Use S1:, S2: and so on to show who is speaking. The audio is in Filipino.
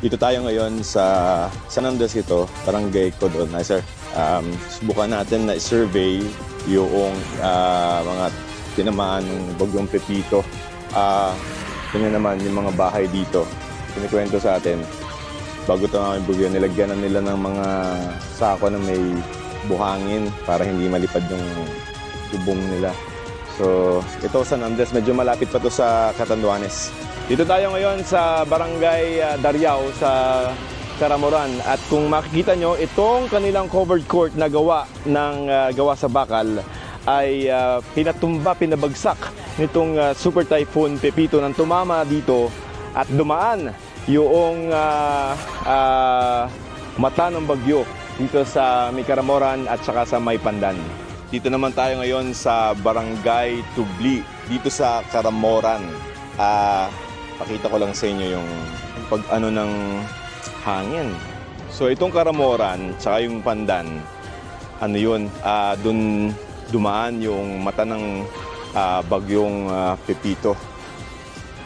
S1: Dito tayo ngayon sa San Andres ito, barangay sir, um, subukan natin na survey yung ah, mga tinamaan ng bagyong Pepito. Ah, tingnan naman yung mga bahay dito. Kinikwento sa atin. Bago ito ang bagyo, nilagyan na nila ng mga sako na may buhangin para hindi malipad yung tubong nila. So, ito San Andres, medyo malapit pa to sa Catanduanes. Dito tayo ngayon sa Barangay ah, Dariao sa Caramoran at kung makikita nyo, itong kanilang covered court na gawa ng ah, gawa sa bakal ay ah, pinatumba, pinabagsak nitong ah, Super Typhoon Pepito nang tumama dito at dumaan yung ah, ah, mata ng bagyo dito sa may at saka sa may Pandan. Dito naman tayo ngayon sa Barangay Tubli, dito sa Caramoran. Ah, pakita ko lang sa inyo yung pag ano ng hangin. So itong Caramoran, saka yung Pandan, ano yun, ah, dun dumaan yung mata ng ah, bagyong ah, Pepito.